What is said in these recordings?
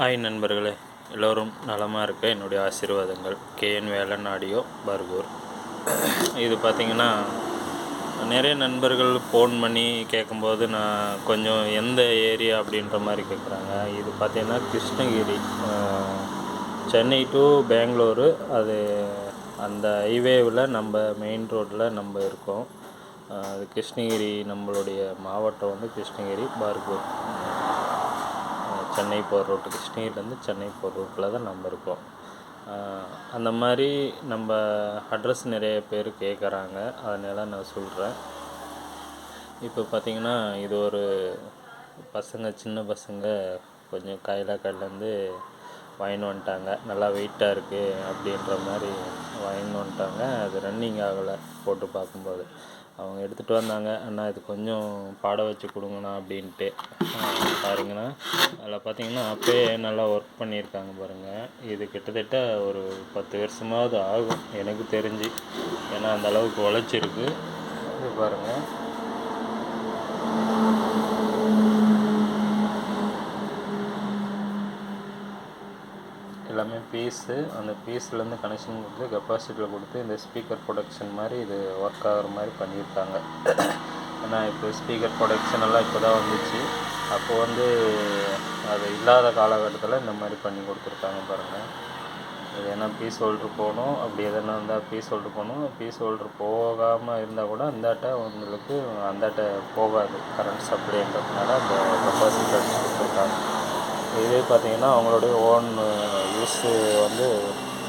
ஆய் நண்பர்களே எல்லோரும் நலமாக இருக்க என்னுடைய ஆசீர்வாதங்கள். KN Velan audio Bargur. இது பார்த்திங்கன்னா நிறைய நண்பர்கள் ஃபோன் பண்ணி கேட்கும்போது நான் கொஞ்சம் எந்த ஏரியா அப்படின்ற மாதிரி கேட்குறாங்க இது பார்த்திங்கன்னா கிருஷ்ணகிரி. சென்னை டு பெங்களூரு. அது அந்த ஹைவேவில் நம்ம மெயின் ரோட்டில் நம்ம இருக்கோம். அது கிருஷ்ணகிரி நம்மளுடைய மாவட்டம் வந்து கிருஷ்ணகிரி பார்கூர். சென்னை போகிற ரோட்டு கிருஷ்ணகிரிலேருந்து சென்னை போகிற ரூட்டில் தான் நம்ம இருக்கோம். அந்த மாதிரி நம்ம அட்ரஸ் நிறைய பேர் கேட்குறாங்க. அதனால நான் சொல்கிறேன். இப்போ பார்த்தீங்கன்னா இது ஒரு பசங்க சின்ன பசங்க கொஞ்சம் கைலாக்காட்லேருந்து வாங்கின்னு வந்துட்டாங்க. நல்லா வெயிட்டாக இருக்குது அப்படின்ற மாதிரி வாங்கின்னு வந்துட்டாங்க. அது ரன்னிங் ஆகலை போட்டு பார்க்கும்போது. அவங்க எடுத்துகிட்டு வந்தாங்க. அண்ணா இது கொஞ்சம் பாட வச்சு கொடுங்கண்ணா அப்படின்ட்டு. பாருங்கண்ணா. அதில் பார்த்தீங்கன்னா அப்போயே நல்லா ஒர்க் பண்ணியிருக்காங்க பாருங்கள் இது கிட்டத்தட்ட ஒரு பத்து வருஷமாவது ஆகும் எனக்கு தெரிஞ்சு. ஏன்னா அந்த அளவுக்கு உழைச்சிருக்கு. இது பாருங்கள் எல்லாமே பீஸு அந்த பீஸ்லேருந்து கனெக்ஷன் கொடுத்து கெப்பாசிட்டியில் கொடுத்து இந்த ஸ்பீக்கர் ப்ரொடக்ஷன் மாதிரி இது ஒர்க் ஆகிற மாதிரி பண்ணியிருக்காங்க. ஏன்னா இப்போ ஸ்பீக்கர் ப்ரொடக்ஷன் எல்லாம் இப்போ தான் வந்துச்சு. அப்போ வந்து அது இல்லாத காலகட்டத்தில் இந்த மாதிரி பண்ணி கொடுத்துருக்காங்க பாருங்கள் இது ஏன்னா பீஸ் ஹோல்டர் போகணும் அப்படி எதனா இருந்தால் பீஸ் ஹோல்டர் போகணும். பீஸ் ஹோல்டர் போகாமல் இருந்தால் கூட அந்தாட்ட உங்களுக்கு அந்தாட்ட போகாது. கரண்ட் சப்ளைன்றதுனால அந்த கெப்பாசிட்டி கொடுத்துருக்காங்க. இதே பார்த்தீங்கன்னா அவங்களுடைய ஓன் யூஸு வந்து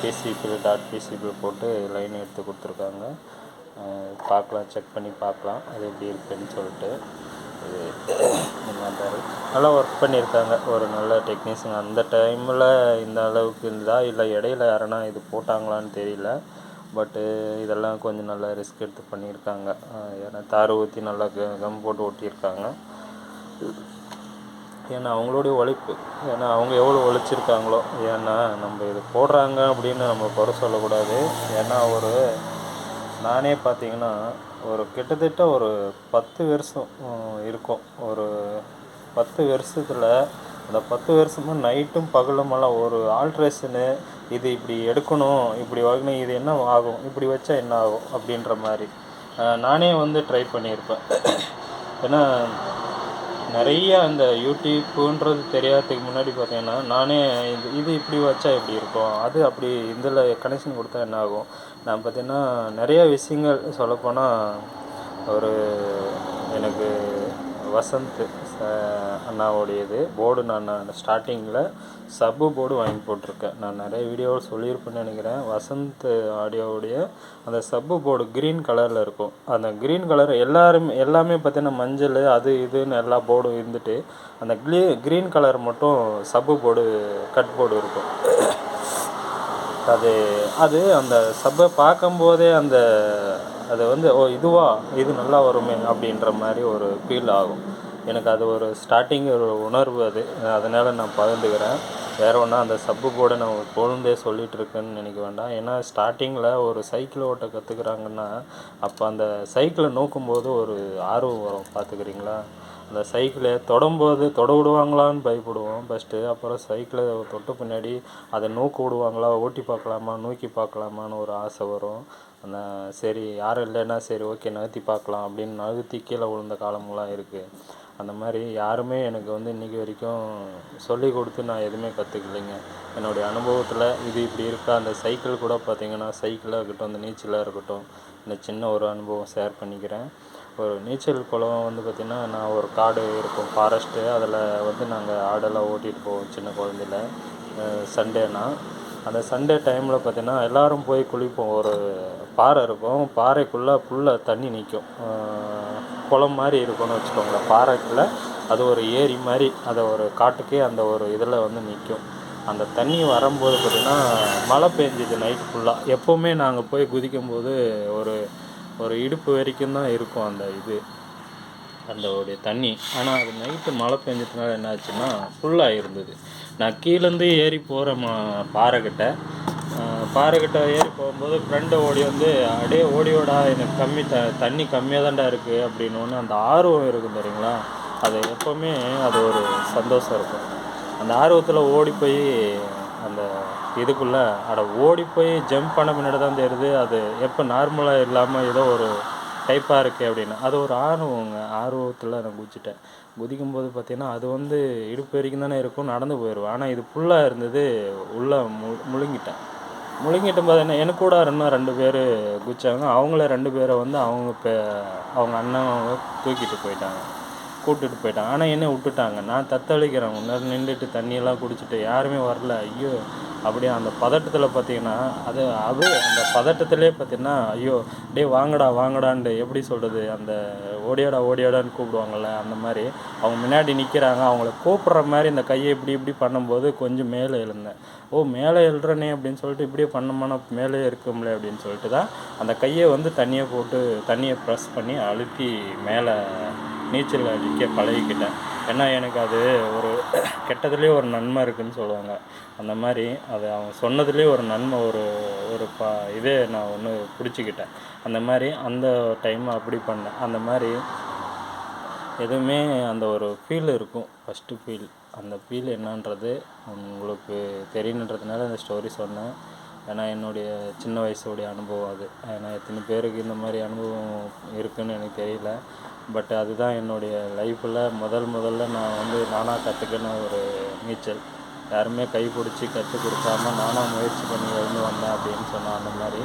பிசிபி டாட் பிசிபி போட்டு லைன் எடுத்து கொடுத்துருக்காங்க. பார்க்கலாம் செக் பண்ணி பார்க்கலாம். அது எப்படி இருக்குன்னு சொல்லிட்டு. இது இந்த நல்லா ஒர்க் பண்ணியிருக்காங்க. ஒரு நல்ல டெக்னீஷியன் அந்த டைமில் இந்த அளவுக்கு இருந்தா இல்லை இடையில யாருன்னா இது போட்டாங்களான்னு தெரியல. பட்டு இதெல்லாம் கொஞ்சம் நல்லா ரிஸ்க் எடுத்து பண்ணியிருக்காங்க. ஏன்னா தார் ஊற்றி நல்லா கம் போட்டு ஒட்டியிருக்காங்க. ஏன்னா அவங்களுடைய உழைப்பு. ஏன்னா அவங்க எவ்வளோ உழைச்சிருக்காங்களோ ஏன்னா நம்ம இது போடுறாங்க அப்படின்னு நம்ம குறை சொல்லக்கூடாது. ஏன்னா ஒரு நானே பார்த்தீங்கன்னா ஒரு கிட்டத்தட்ட ஒரு பத்து வருஷம் இருக்கும். ஒரு பத்து வருஷத்தில் அந்த பத்து வருஷமும் நைட்டும் பகலுமெல்லாம் ஒரு ஆல்ட்ரேஷனு இது இப்படி எடுக்கணும் இப்படி வாங்கணும் இது என்ன ஆகும் இப்படி வச்சா என்ன ஆகும் அப்படின்ற மாதிரி. நானே வந்து ட்ரை பண்ணியிருப்பேன். ஏன்னா நிறைய அந்த யூடியூப்புன்றது தெரியாததுக்கு முன்னாடி பார்த்தீங்கன்னா நானே இது இது இப்படி வச்சா எப்படி இருக்கும் அது அப்படி இதில் கனெக்ஷன் கொடுத்தா என்ன ஆகும்? நான் பார்த்தீங்கன்னா நிறைய விஷயங்கள் சொல்லப்போனால் ஒரு எனக்கு வசந்த் அண்ணாவுடையது. போர்டு நான் ஸ்டார்டிங்கில் சப்பு போர்டு வாங்கி போட்டிருக்கேன். நான் நிறைய வீடியோவில் சொல்லியிருப்பேன்னு நினைக்கிறேன். வசந்த் ஆடியோவுடைய அந்த சப்பு போர்டு க்ரீன் கலரில் இருக்கும். அந்த க்ரீன் கலர் எல்லாருமே எல்லாமே பார்த்தீங்கன்னா மஞ்சள் அது இதுன்னு எல்லா போர்டும் இருந்துட்டு அந்த க்ளீ க்ரீன் கலர் மட்டும் சப்பு போர்டு கட் போர்டு இருக்கும். அது அது அந்த சப்பை பார்க்கும்போதே அந்த அது வந்து ஓ இதுவா? இது நல்லா வருமே அப்படின்ற மாதிரி ஒரு ஃபீல் ஆகும். எனக்கு அது ஒரு ஸ்டார்டிங் ஒரு உணர்வு அது. அதனால் நான் பகிர்ந்துக்கிறேன். வேறு ஒன்றா அந்த சப்பு போர்டை நான் பொழுந்தே சொல்லிகிட்ருக்கேன்னு நினைக்க வேண்டாம். ஏன்னா ஸ்டார்டிங்கில் ஒரு சைக்கிள் ஓட்ட கற்றுக்குறாங்கன்னா அப்போ அந்த சைக்கிளை நோக்கும்போது ஒரு ஆர்வம் வரும். பார்த்துக்கிறீங்களா அந்த சைக்கிளை தொடும்போது தொட விடுவாங்களான்னு பயப்படுவோம். ஃபஸ்ட்டு அப்புறம் சைக்கிளை தொட்ட பின்னாடி அதை நோக்க விடுவாங்களா? ஓட்டி பார்க்கலாமா? நோக்கி பார்க்கலாமான்னு ஒரு ஆசை வரும். அந்த சரி யாரும் இல்லைன்னா சரி ஓகே நகர்த்தி பார்க்கலாம் அப்படின்னு நகர்த்தி கீழே விழுந்த காலமெலாம் இருக்குது அந்த மாதிரி யாருமே எனக்கு வந்து இன்றைக்கி வரைக்கும் சொல்லி கொடுத்து நான் எதுவுமே கற்றுக்கலைங்க என்னுடைய அனுபவத்தில் இது இப்படி இருக்கா அந்த சைக்கிள் கூட பார்த்திங்கன்னா சைக்கிளாக இருக்கட்டும் அந்த நீச்சலாக இருக்கட்டும் இந்த சின்ன ஒரு அனுபவம் ஷேர் பண்ணிக்கிறேன். ஒரு நீச்சல் குளம் வந்து பார்த்திங்கன்னா நான் ஒரு காடு இருக்கும் ஃபாரஸ்ட்டு அதில் வந்து நாங்கள் ஆடெல்லாம் ஓட்டிகிட்டு போவோம் சின்ன குழந்தையில. சண்டேனா அந்த சண்டே டைமில் பார்த்தீங்கன்னா எல்லோரும் போய் குளிப்போம். ஒரு பாறை இருக்கும் பாறைக்குள்ளே ஃபுல்லாக தண்ணி நிற்கும் குளம் மாதிரி இருக்கும்னு வச்சுக்கோங்களேன். பாறைக்குள்ளே அது ஒரு ஏரி மாதிரி அதை ஒரு காட்டுக்கே அந்த ஒரு இதில் வந்து நிற்கும். அந்த தண்ணி வரும்போது பார்த்திங்கன்னா மழை பெஞ்சுது நைட் ஃபுல்லாக எப்போவுமே நாங்கள் போய் குதிக்கும்போது ஒரு ஒரு இடுப்பு வரைக்கும் தான் இருக்கும் அந்த இது அந்த உடைய தண்ணி. ஆனால் அது நைட்டு மழை பெஞ்சதுனால என்ன ஆச்சுன்னா ஃபுல்லாக இருந்தது. நான் கீழேருந்து ஏறி போகிற மா பாறைக்கிட்ட பாறைக்கிட்ட ஏறி போகும்போது ஃப்ரெண்டு ஓடி வந்து அப்படியே ஓடியோடா எனக்கு கம்மி த தண்ணி கம்மியாக தான்டா இருக்குது அப்படின்னு ஒன்று அந்த ஆர்வம் இருக்கும் தெரியுங்களா? அது எப்போவுமே அது ஒரு சந்தோஷம் இருக்கும். அந்த ஆர்வத்தில் ஓடி போய் அந்த இதுக்குள்ளே அட ஓடி போய் ஜம்ப் பண்ண பின்னாடி தான் தெரியுது அது எப்போ நார்மலாக இல்லாமல் ஏதோ ஒரு டைப்பாக இருக்குது அப்படின்னு. அது ஒரு ஆர்வங்க ஆர்வத்தில் நான் குதிச்சிட்டேன். குதிக்கும் போது பார்த்தீங்கன்னா அது வந்து இடுப்பு வரைக்கும் தானே இருக்கும் நடந்து போயிடுவேன் ஆனால் இது ஃபுல்லாக இருந்தது உள்ளே மு முழுங்கிட்டேன். முழுங்கிட்டும் பார்த்தீங்கன்னா எனக்கு கூட இன்னும் ரெண்டு பேர் குதிச்சாங்க அவங்கள ரெண்டு பேரை வந்து அவங்க பே அவங்க அண்ணன் அவங்க தூக்கிட்டு போயிட்டாங்க. கூப்பிட்டுட்டு போயிட்டாங்க. ஆனால் என்னை விட்டுட்டாங்க. நான் தத்தளிக்கிறேன். முன்னாடி நின்றுட்டு தண்ணியெல்லாம் குடிச்சிட்டு யாருமே வரல. ஐயோ அப்படியே அந்த பதட்டத்தில் பார்த்தீங்கன்னா அது அது அந்த பதட்டத்திலே பார்த்தீங்கன்னா ஐயோ டே வாங்கடா வாங்கடான்ட்டு எப்படி சொல்கிறது அந்த ஓடியாடா ஓடியாடான்னு கூப்பிடுவாங்கள்ல அந்த மாதிரி அவங்க முன்னாடி நிற்கிறாங்க அவங்கள கூப்பிட்ற மாதிரி இந்த கையை இப்படி இப்படி பண்ணும்போது கொஞ்சம் மேலே எழுந்தேன். ஓ மேலே எழுறனே அப்படின்னு சொல்லிட்டு இப்படியே பண்ணமான மேலே இருக்கும்ல அப்படின்னு சொல்லிட்டு தான் அந்த கையை வந்து தண்ணியை போட்டு தண்ணியை ப்ரெஸ் பண்ணி அழுத்தி மேலே நீச்சல் அடிக்க பழகிக்கிட்டேன். ஏன்னா எனக்கு அது ஒரு கெட்டதுலேயே ஒரு நன்மை இருக்குன்னு சொல்லுவாங்க. அந்த மாதிரி அது அவங்க சொன்னதுலேயே ஒரு நன்மை ஒரு ஒரு ப இதே நான் ஒன்று பிடிச்சிக்கிட்டேன். அந்த மாதிரி அந்த டைம் அப்படி பண்ணேன். அந்த மாதிரி எதுவுமே அந்த ஒரு ஃபீல் இருக்கும். ஃபஸ்ட்டு ஃபீல் அந்த ஃபீல் என்னன்றது உங்களுக்கு தெரியணுன்றதுனால இந்த ஸ்டோரி சொன்னேன். ஏன்னா என்னுடைய சின்ன வயசுடைய அனுபவம் அது. ஏன்னா எத்தனை பேருக்கு இந்த மாதிரி அனுபவம் இருக்குதுன்னு எனக்கு தெரியல. பட் அதுதான் என்னுடைய லைஃப்பில் முதல் முதல்ல நான் வந்து நானாக கற்றுக்கின ஒரு நீச்சல். யாருமே கை பிடிச்சி கற்றுக் கொடுக்காம நானாக முயற்சி பண்ணி எழுந்து வந்தேன் அப்படின்னு சொன்னேன் அந்த மாதிரி.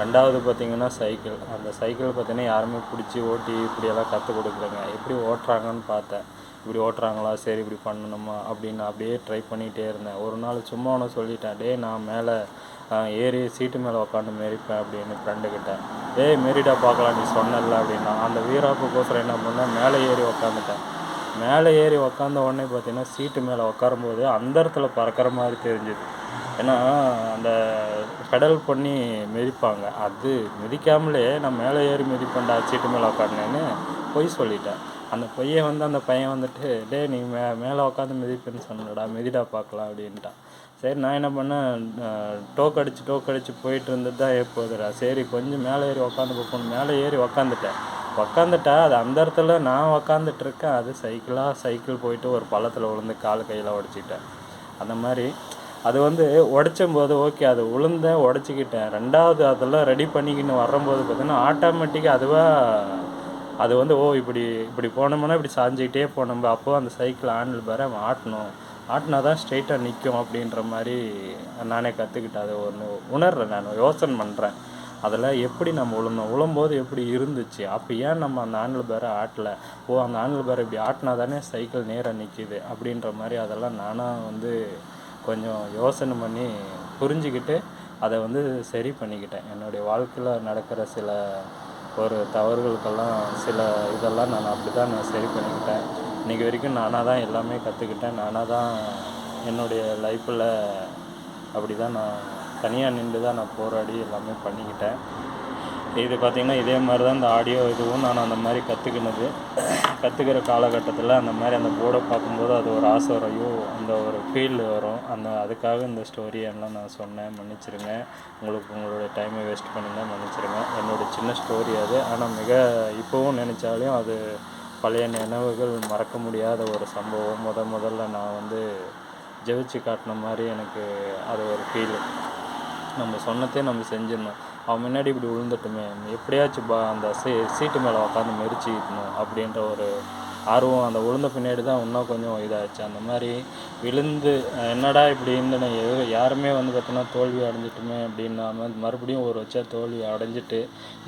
ரெண்டாவது பார்த்திங்கன்னா சைக்கிள். அந்த சைக்கிள் பார்த்தீங்கன்னா யாருமே பிடிச்சி ஓட்டி இப்படியெல்லாம் கற்றுக் கொடுக்குறேங்க எப்படி ஓட்டுறாங்கன்னு பார்த்தேன். இப்படி ஓட்டுறாங்களா? சரி இப்படி பண்ணணுமா? அப்படின்னு அப்படியே ட்ரை பண்ணிகிட்டே இருந்தேன். ஒரு நாள் சும்மா ஒன்று சொல்லிட்டேன். டேய் நான் மேலே ஏறி சீட்டு மேலே உட்காந்து மெரிப்பேன் அப்படின்னு ஃப்ரெண்டுக்கிட்ட டேய் மெரிடா பார்க்கலாம். நீ சொன்னல அப்படின்னா அந்த வீராப்புக்கோசரம் என்ன பண்ணேன்? மேலே ஏறி உக்காந்துட்டேன் மேலே ஏறி உக்காந்த உடனே பார்த்தீங்கன்னா சீட்டு மேலே உட்காரும்போது அந்த இடத்துல பறக்கிற மாதிரி தெரிஞ்சுது. ஏன்னா அந்த பெடல் பண்ணி மிதிப்பாங்க. அது மிதிக்காமலே நான் மேலே ஏறி மிதிப்பேன்டா சீட்டு மேலே உட்காந்தேன்னு பொய் சொல்லிட்டேன். அந்த பொய்யை வந்து அந்த பையன் வந்துட்டு டேய் நீ மே மேலே உட்காந்து மிதிப்பேன்னு சொன்னடா மிதிடா பார்க்கலாம் அப்படின்ட்டான். சரி நான் என்ன பண்ணேன் டோக் அடித்து டோக் அடித்து போயிட்டு இருந்தது தான் எப்போதுடா சரி கொஞ்சம் மேலே ஏறி உக்காந்து பார்ப்போம் மேலே ஏறி உக்காந்துட்டேன். உக்காந்துட்டா அது அந்த இடத்துல நான் உக்காந்துட்டு இருக்கேன். அது சைக்கிளாக சைக்கிள் போயிட்டு ஒரு பள்ளத்தில் விழுந்து கால் கையில் உடச்சிக்கிட்டேன் அந்த மாதிரி அது வந்து உடச்சும்போது ஓகே அது விழுந்தேன் உடச்சிக்கிட்டேன். ரெண்டாவது அதெல்லாம் ரெடி பண்ணிக்கின்னு வரும்போது பார்த்தீங்கன்னா ஆட்டோமேட்டிக்காக அதுவாக அது வந்து ஓ இப்படி இப்படி போனோம்னா இப்படி சாஞ்சிக்கிட்டே போனோம் அப்போ அந்த சைக்கிள் ஹேண்டில் பேர அவன் ஆட்டணும். ஆட்டினா தான் ஸ்ட்ரெயிட்டாக நிற்கும் அப்படின்ற மாதிரி நானே கற்றுக்கிட்டேன் அதை ஒன்று உணர்றேன் நான் யோசனை பண்ணுறேன் அதில் எப்படி நம்ம உழுந்தோம் உழும்போது எப்படி இருந்துச்சு? அப்போ ஏன் நம்ம அந்த ஹேண்டில் பேரை ஆட்டலை? ஓ அந்த ஹேண்டில் பேரை இப்படி ஆட்டினா தானே சைக்கிள் நேராக நிற்கிது அப்படின்ற மாதிரி அதெல்லாம் நானாக வந்து கொஞ்சம் யோசனை பண்ணி புரிஞ்சுக்கிட்டு அதை வந்து சரி பண்ணிக்கிட்டேன். என்னுடைய வாழ்க்கையில் நடக்கிற சில ஒரு தவறுகளுக்கெல்லாம் சில இதெல்லாம் நான் அப்படி தான் நான் சரி பண்ணிக்கிட்டேன். இன்றைக்கி வரைக்கும் நானாக தான் எல்லாமே கற்றுக்கிட்டேன் நானாக தான் என்னுடைய லைஃப்பில் அப்படி தான் நான் தனியாக நின்று தான் நான் போராடி எல்லாமே பண்ணிக்கிட்டேன். இது பார்த்திங்கன்னா இதே மாதிரி தான் இந்த ஆடியோ இதுவும் நான் அந்த மாதிரி கற்றுக்கினது கற்றுக்கிற காலகட்டத்தில் அந்த மாதிரி அந்த போர்டை பார்க்கும்போது அது ஒரு ஆசை வரும். ஐயோ அந்த ஒரு ஃபீல் வரும். அந்த அதுக்காக இந்த ஸ்டோரி எல்லாம் நான் சொன்னேன். மன்னிச்சிருங்க. உங்களுக்கு உங்களோட டைமை வேஸ்ட் பண்ணியிருந்தேன். மன்னிச்சிருங்க. என்னோட சின்ன ஸ்டோரி அது. ஆனால் மிக இப்போவும் நினச்சாலையும் அது பழைய நினைவுகள் மறக்க முடியாத ஒரு சம்பவம். முத முதல்ல நான் வந்து ஜெயிச்சு காட்டின மாதிரி எனக்கு அது ஒரு ஃபீல் நம்ம சொன்னதே நம்ம செஞ்சிடணும். அவன் முன்னாடி இப்படி விழுந்துட்டுமே எப்படியாச்சும் பா அந்த சீ சீட்டு மேலே உட்காந்து மெரிச்சிக்கணும் அப்படின்ற ஒரு ஆர்வம் அந்த விழுந்த பின்னாடி தான் இன்னும் கொஞ்சம் இதாகிடுச்சு அந்த மாதிரி விழுந்து என்னடா இப்படி இருந்தேன்னு எது யாருமே வந்து பார்த்தோன்னா தோல்வி அடைஞ்சிட்டுமே அப்படின்னாம மறுபடியும் ஒரு வச்சா தோல்வி அடைஞ்சிட்டு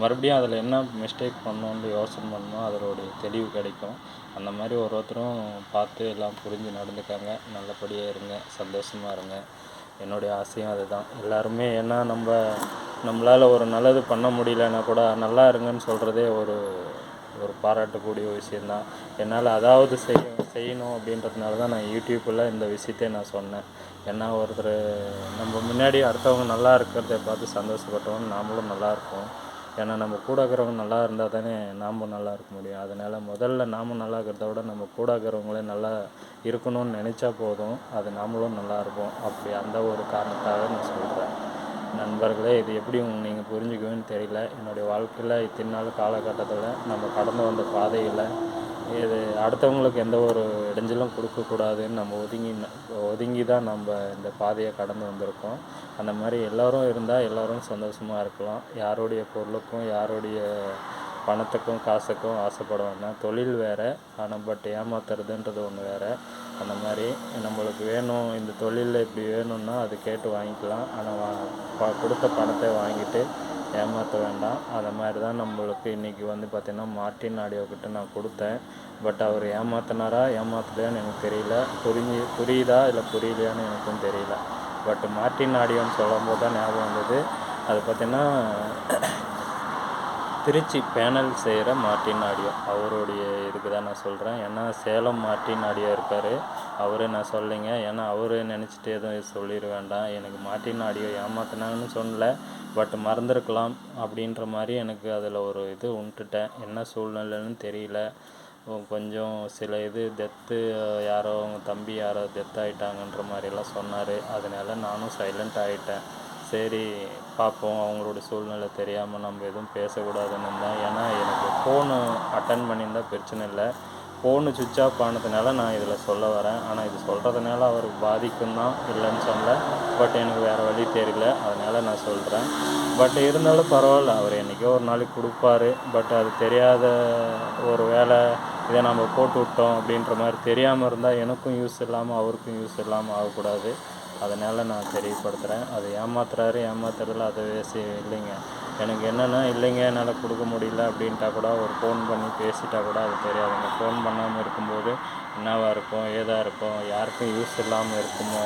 மறுபடியும் அதில் என்ன மிஸ்டேக் பண்ணோன்னு யோசனை பண்ணோம் அதோடைய தெளிவு கிடைக்கும். அந்த மாதிரி ஒரு ஒருத்தரும் பார்த்து எல்லாம் புரிஞ்சு நடந்துக்காங்க. நல்லபடியாக இருங்க. சந்தோஷமாக இருங்க. என்னுடைய ஆசையும் அதுதான். எல்லாருமே ஏன்னா நம்ம நம்மளால் ஒரு நல்லது பண்ண முடியலன்னா கூட நல்லா இருங்கன்னு சொல்கிறதே ஒரு ஒரு பாராட்டக்கூடிய விஷயந்தான் என்னால் அதாவது செய்ய செய்யணும் அப்படின்றதுனால தான் நான் யூடியூப்பில் இந்த விஷயத்தை நான் சொன்னேன். ஏன்னா ஒருத்தர் நம்ம முன்னாடி அடுத்தவங்க நல்லா இருக்கிறத பார்த்து சந்தோஷப்பட்டவங்க நாமளும் நல்லா இருப்போம். ஏன்னா நம்ம கூட இருக்கிறவங்க நல்லா இருந்தால் தானே நாமும் நல்லா இருக்க முடியும். அதனால் முதல்ல நாம் நல்லா இருக்கிறத விட நம்ம கூட இருக்கிறவங்களே நல்லா இருக்கணும்னு நினச்சா போதும். அது நாமளும் நல்லா இருப்போம். அப்படி அந்த ஒரு காரணத்தாக நான் சொல்கிறேன் நண்பர்களே இது எப்படி நீங்கள் புரிஞ்சுக்குவேன்னு தெரியல. என்னுடைய வாழ்க்கையில் இத்தனை நாள் காலகட்டத்தில் நம்ம கடந்து வந்த பாதையில் இது அடுத்தவங்களுக்கு எந்த ஒரு இடைஞ்சலும் கொடுக்கக்கூடாதுன்னு நம்ம ஒதுங்கி ஒதுங்கி தான் நம்ம இந்த பாதையை கடந்து வந்திருக்கோம். அந்த மாதிரி எல்லோரும் இருந்தால் எல்லோரும் சந்தோஷமாக இருக்கலாம். யாருடைய பொருளுக்கும் யாருடைய பணத்துக்கும் காசுக்கும் ஆசைப்பட வேண்டாம் தொழில் வேறு ஆனால் பட் ஏமாத்துறதுன்றது ஒன்று வேறு. அந்த மாதிரி நம்மளுக்கு வேணும் இந்த தொழிலில் இப்படி வேணும்னா அது கேட்டு வாங்கிக்கலாம். ஆனால் ப- கொடுத்த பணத்தை வாங்கிட்டு ஏமாற்ற வேண்டாம். அதை மாதிரி தான் நம்மளுக்கு இன்றைக்கி வந்து பார்த்திங்கன்னா மார்ட்டின் ஆடியோக்கிட்ட நான் கொடுத்தேன். பட் அவர் ஏமாத்தினாரா ஏமாத்துலையான்னு எனக்கு தெரியல. புரிஞ்சு புரியுதா இல்லை புரியலையான்னு எனக்கும் தெரியல. பட் மார்ட்டின் ஆடியோன்னு சொல்லும்போது தான் ஞாபகம் வந்தது. அது பார்த்திங்கன்னா திருச்சி பேனல் செய்கிற மார்ட்டின் ஆடியோ. அவருடைய இதுக்கு தான் நான் சொல்கிறேன் ஏன்னா சேலம் மார்ட்டின் ஆடியோ இருக்கார். அவரே நான் சொல்லிங்க ஏன்னா அவரே நினச்சிட்டு எதுவும் சொல்லிட வேண்டாம். எனக்கு மாட்டின் ஆடியோ ஏமாத்தினாங்கன்னு சொல்லல. பட் மறந்துருக்கலாம் அப்படின்ற மாதிரி எனக்கு அதில் ஒரு இது உண்டுட்டேன். என்ன சூழ்நிலைன்னு தெரியல. கொஞ்சம் சில இது டெத்து யாரோ அவங்க தம்பி யாரோ டெத் ஆகிட்டாங்கன்ற மாதிரிலாம் சொன்னார். அதனால நானும் சைலண்ட் ஆகிட்டேன் சரி பார்ப்போம் அவங்களோட சூழ்நிலை தெரியாமல் நம்ம எதுவும் பேசக்கூடாதுன்னு இருந்தேன் ஏன்னா எனக்கு ஃபோனு அட்டன் பண்ணியிருந்தா பிரச்சனை இல்லை. ஃபோனு சுவிட்ச் ஆஃப் ஆனதுனால நான் இதில் சொல்ல வரேன். ஆனால் இது சொல்கிறதுனால அவருக்கு பாதிக்கும் தான் இல்லைன்னு சொல்ல பட் எனக்கு வேறு வழி தெரியல. அதனால் நான் சொல்கிறேன் பட் இருந்தாலும் பரவாயில்ல. அவர் என்றைக்கோ ஒரு நாளைக்கு கொடுப்பாரு. பட் அது தெரியாத ஒரு வேலை இதை நம்ம போட்டு விட்டோம் அப்படின்ற மாதிரி தெரியாமல் இருந்தால் எனக்கும் யூஸ் இல்லாமல் அவருக்கும் யூஸ் இல்லாமல் ஆகக்கூடாது. அதனால் நான் தெரியப்படுத்துகிறேன் அது ஏமாத்துறாரு ஏமாத்துறதுல அது வேசி இல்லைங்க. எனக்கு என்னென்னா இல்லைங்க என்னால் கொடுக்க முடியல அப்படின்ட்டா கூட ஒரு ஃபோன் பண்ணி பேசிட்டா கூட அது தெரியாதுங்க. ஃபோன் பண்ணாமல் இருக்கும்போது என்னவாக இருக்கும் ஏதா இருக்கும் யாருக்கும் யூஸ் இல்லாமல் இருக்குமோ?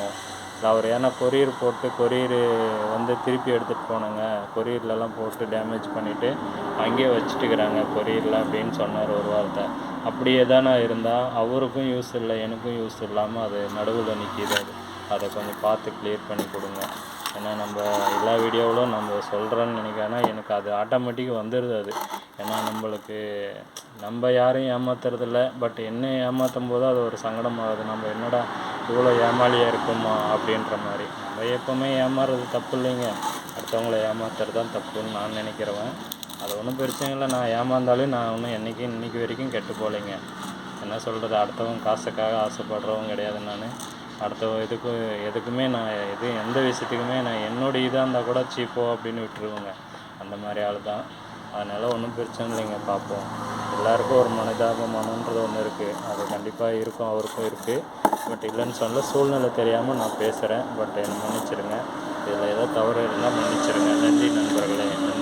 இல்லை அவர் ஏன்னா கொரியர் போட்டு கொரியர் வந்து திருப்பி எடுத்துகிட்டு போனாங்க. கொரியர்லலாம் போட்டு டேமேஜ் பண்ணிவிட்டு அங்கேயே வச்சுட்டுக்கிறாங்க கொரியரில் அப்படின்னு சொன்னார் ஒரு வார்த்தை. அப்படியே தானே இருந்தால் அவருக்கும் யூஸ் இல்லை எனக்கும் யூஸ் இல்லாமல் அது நடுவில் நிற்கிது அது அதை கொஞ்சம் பார்த்து கிளியர் பண்ணி கொடுங்க. ஏன்னா நம்ம எல்லா வீடியோவிலும் நம்ம சொல்கிறேன்னு நினைக்கிறேன்னா எனக்கு அது ஆட்டோமேட்டிக் வந்துடுது அது. ஏன்னா நம்மளுக்கு நம்ம யாரையும் ஏமாத்துறதில்ல. பட் என்ன ஏமாற்றும் போது அது ஒரு சங்கடமாகுது. நம்ம என்னடா இவ்வளோ ஏமாளியாக இருக்குமா அப்படின்ற மாதிரி. நம்ம எப்போவுமே ஏமாறுறது தப்பு இல்லைங்க. அடுத்தவங்கள ஏமாத்துறது தான் தப்புன்னு நான் நினைக்கிறவன். அது ஒன்றும் பிரச்சனை இல்லை. நான் ஏமாந்தாலும் நான் ஒன்றும் என்றைக்கும் இன்னைக்கு வரைக்கும் கெட்டு போகலைங்க. என்ன சொல்கிறது அடுத்தவங்க காசுக்காக ஆசைப்படுறவங்க கிடையாது நான். அடுத்த இதுக்கு எதுக்குமே நான் எது எந்த விஷயத்துக்குமே நான் என்னோட இதாக இருந்தால் கூட சீப்போ அப்படின்னு விட்டுருவேங்க. அந்த மாதிரி ஆள் தான். அதனால் ஒன்றும் பிரச்சனை இல்லைங்க பார்ப்போம். எல்லாருக்கும் ஒரு மனதாபமானன்றது ஒன்று இருக்குது அது கண்டிப்பாக இருக்கும் அவருக்கும் இருக்குது பட் இல்லைன்னு சொல்ல சூழ்நிலை தெரியாமல் நான் பேசுகிறேன் பட் என்னை மன்னிச்சிடுங்க இதில் ஏதோ தவறு இருந்தால் மன்னிச்சிடுங்க நன்றி நண்பர்களே. நன்றி